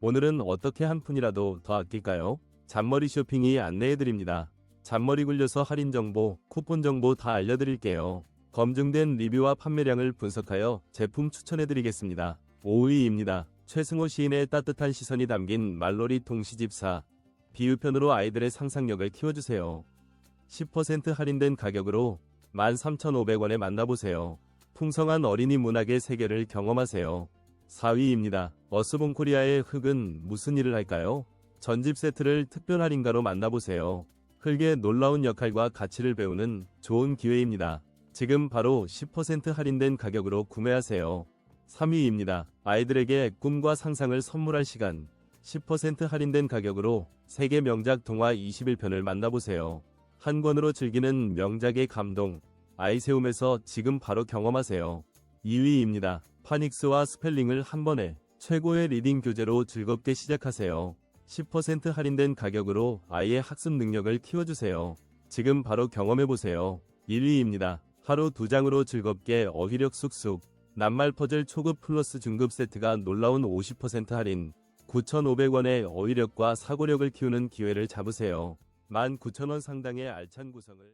오늘은 어떻게 한 푼이라도 더 아낄까요? 잔머리 쇼핑이 안내해드립니다. 잔머리 굴려서 할인 정보, 쿠폰 정보 다 알려드릴게요. 검증된 리뷰와 판매량을 분석하여 제품 추천해드리겠습니다. 5위입니다. 최승호 시인의 따뜻한 시선이 담긴 말놀이 동시집사. 비유편으로 아이들의 상상력을 키워주세요. 10% 할인된 가격으로 13,500원에 만나보세요. 풍성한 어린이 문학의 세계를 경험하세요. 4위입니다. 어스본 코리아의 흙은 무슨 일을 할까요? 전집 세트를 특별 할인가로 만나보세요. 흙의 놀라운 역할과 가치를 배우는 좋은 기회입니다. 지금 바로 10% 할인된 가격으로 구매하세요. 3위입니다. 아이들에게 꿈과 상상을 선물할 시간. 10% 할인된 가격으로 세계 명작 동화 21편을 만나보세요. 한 권으로 즐기는 명작의 감동. 아이세움에서 지금 바로 경험하세요. 2위입니다. 파닉스와 스펠링을 한 번에 최고의 리딩 교재로 즐겁게 시작하세요. 10% 할인된 가격으로 아이의 학습 능력을 키워주세요. 지금 바로 경험해보세요. 1위입니다. 하루 두 장으로 즐겁게 어휘력 쑥쑥. 낱말 퍼즐 초급 플러스 중급 세트가 놀라운 50% 할인. 9,500원의 어휘력과 사고력을 키우는 기회를 잡으세요. 19,000원 상당의 알찬 구성을